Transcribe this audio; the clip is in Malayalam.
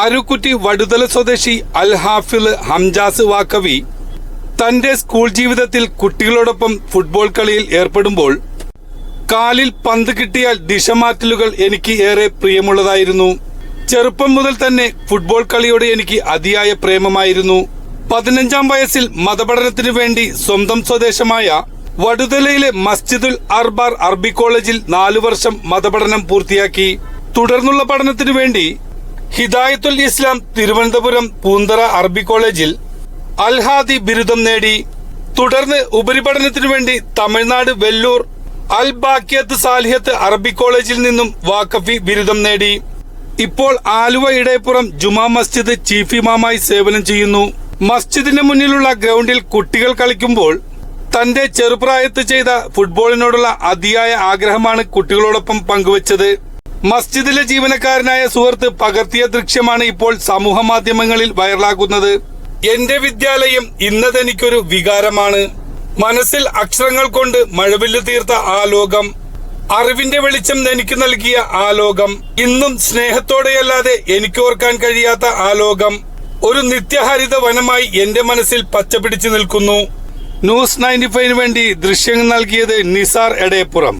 ആരുക്കുറ്റി വടുതല സ്വദേശി അൽ ഹാഫിൽ ഹംജാസ് വാക്കവി തന്റെ സ്കൂൾ ജീവിതത്തിൽ കുട്ടികളോടൊപ്പം ഫുട്ബോൾ കളിയിൽ ഏർപ്പെടുമ്പോൾ കാലിൽ പന്ത് കിട്ടിയാൽ ദിശമാറ്റലുകൾ എനിക്ക് ഏറെ പ്രിയമുള്ളതായിരുന്നു. ചെറുപ്പം മുതൽ തന്നെ ഫുട്ബോൾ കളിയോട് എനിക്ക് അതിയായ പ്രേമമായിരുന്നു. പതിനഞ്ചാം വയസ്സിൽ മതപഠനത്തിനു വേണ്ടി സ്വന്തം സ്വദേശമായ വടുതലയിലെ മസ്ജിദുൽ അർബാർ അറബി കോളേജിൽ നാലു വർഷം മതപഠനം പൂർത്തിയാക്കി. തുടർന്നുള്ള പഠനത്തിനു വേണ്ടി ഹിദായത്തുൽ ഇസ്ലാം തിരുവനന്തപുരം പൂന്തറ അറബി കോളേജിൽ അൽഹാദി ബിരുദം നേടി തുടർന്ന് ഉപരിപഠനത്തിനു വേണ്ടി തമിഴ്നാട് വെല്ലൂർ അൽ ബാക്കിയത്ത് സാലിഹത്ത് അറബി കോളേജിൽ നിന്നും വാക്കഫി ബിരുദം നേടി. ഇപ്പോൾ ആലുവ ഇടയപ്പുറം ജുമാ മസ്ജിദ് ചീഫ് ഇമാമായി സേവനം ചെയ്യുന്നു. മസ്ജിദിന് മുന്നിലുള്ള ഗ്രൗണ്ടിൽ കുട്ടികൾ കളിക്കുമ്പോൾ തന്റെ ചെറുപ്രായത്ത് ചെയ്ത ഫുട്ബോളിനോടുള്ള അതിയായ ആഗ്രഹമാണ് കുട്ടികളോടൊപ്പം പങ്കുവച്ചത്. മസ്ജിദിലെ ജീവനക്കാരനായ സുഹൃത്ത് പകർത്തിയ ദൃശ്യമാണ് ഇപ്പോൾ സമൂഹ മാധ്യമങ്ങളിൽ വൈറലാകുന്നത്. എന്റെ വിദ്യാലയം ഇന്നതെനിക്കൊരു വികാരമാണ്. മനസ്സിൽ അക്ഷരങ്ങൾ കൊണ്ട് മഴവില്ല് തീർത്ത ആ ലോകം അറിവിന്റെ വെളിച്ചം എനിക്ക് നൽകിയ ആ ലോകം ഇന്നും സ്നേഹത്തോടെയല്ലാതെ എനിക്ക് ഓർക്കാൻ കഴിയാത്ത ആ ലോകം ഒരു നിത്യഹരിത വനമായി എന്റെ മനസ്സിൽ പച്ചപിടിച്ചു നിൽക്കുന്നു. ന്യൂസ് നയന്റി ഫൈവിന് വേണ്ടി ദൃശ്യങ്ങൾ നൽകിയത് നിസാർ എടയപ്പുറം.